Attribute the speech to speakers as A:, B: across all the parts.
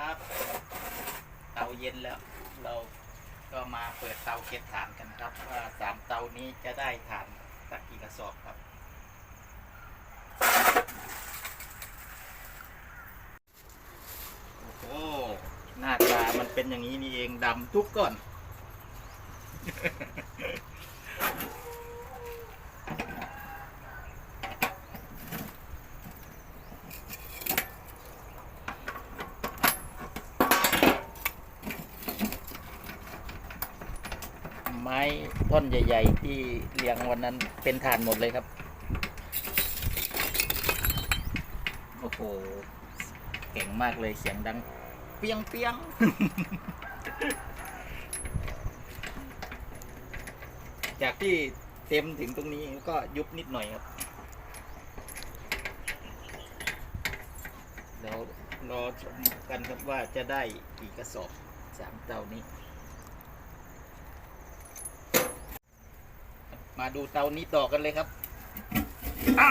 A: ครับ เตาเย็นแล้ว เราก็มาเปิดเตาเก็บถ่านกันครับว่าสามเตานี้จะได้ถ่านสักกี่กระสอบครับ โอ้โหหน้าตามันเป็นอย่างนี้นี่เองดำทุกก้อน ม้ท่อนใหญ่ ๆ ที่เรียงวันนั้นเป็นฐานหมดเลยครับ โอ้โห เก่งมากเลยเสียงดัง เปียงเปียงจากที่เต็มถึงตรงนี้ก็ยุบนิดหน่อยครับแล้วรอชมกันครับว่าจะได้กี่กระสอบสามเตานี้ มาดูเตานี้ต่อกันเลยครับอ่า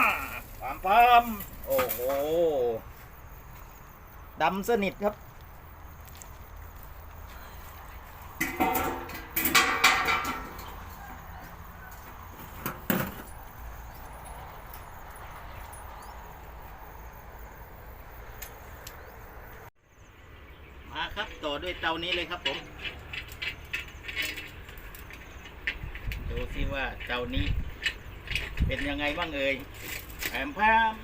A: ความพร้อมโอ้โหดำสนิทครับ มาครับต่อด้วยเตานี้เลยครับผม ที่ว่าเจ้านี้ เป็นยังไงบ้างเอ่ยแอมพาม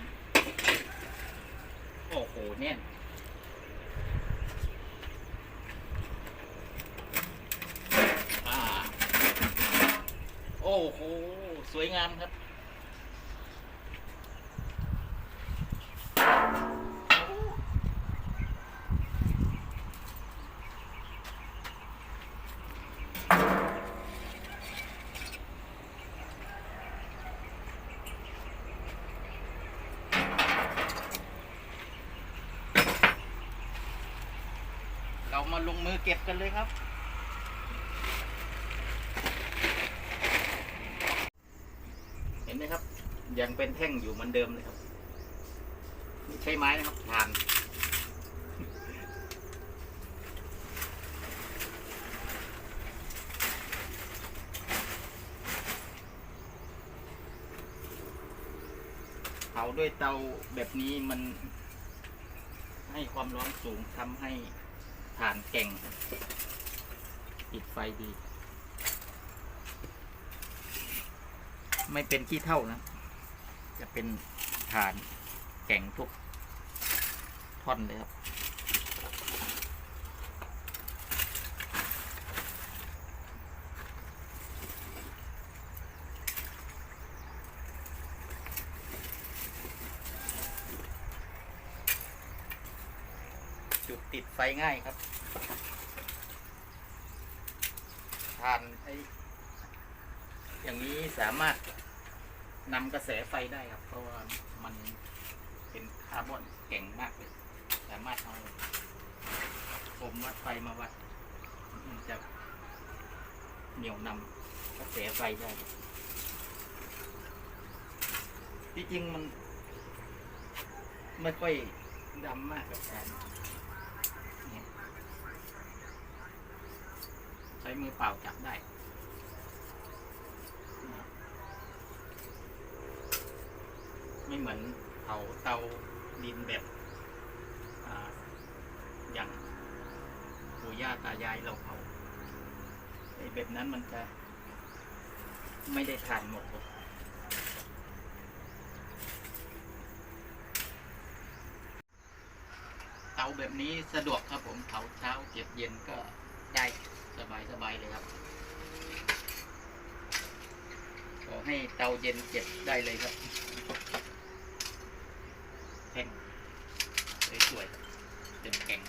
A: โอ้โหเนี่ยโอ้โห สวยงามครับ เรามาลงมือเก็บกันเลยครับเห็นไหมครับ ยังเป็นแท่งอยู่เหมือนเดิมเลยครับไม่ใช่ไม้นะครับถ่านเผาด้วยเตาแบบนี้มันให้ความร้อนสูงทำให้ ฐานแก่งปิดไฟดี ไม่เป็นขี้เท่านะ จะเป็นฐานแก่งทุกท่อนเลยครับ จุดติดไฟง่ายครับทานไออย่างนี้สามารถนำกระแสไฟได้ครับ เพราะว่ามันเป็นคาร์บอนแข็งมากเลย สามารถเอาผมวัดไฟมาวัด มันจะเหนี่ยวนำกระแสไฟได้ที่จริงมัน ไม่ค่อยดำมากกับการ ใช้มือเปล่าจับได้ไม่เหมือนเผาเตาดินแบบออย่างปู่ย่าตายายเราเผาไอ้แบบนั้นมันจะ ไม่ได้ทานหมดเตาแบบนี้สะดวกครับผมเผาเช้าเก็บเย็นก็ได้ สบายสบายเลยครับ ขอให้เตาเย็นเก็บได้เลยครับแท่งสวยๆเต็มแก่ง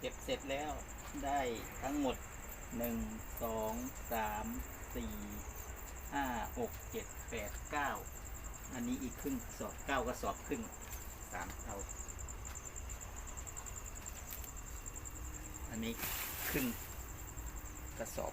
A: เก็บเสร็จแล้วได้ทั้งหมด หนึ่งสองสามสี่ห้าหกเจ็ดแปดเก้าอันนี้อีกครึ่งสอบเก้ากระสอบครึ่งสามเท่าอันนี้ครึ่งกระสอบ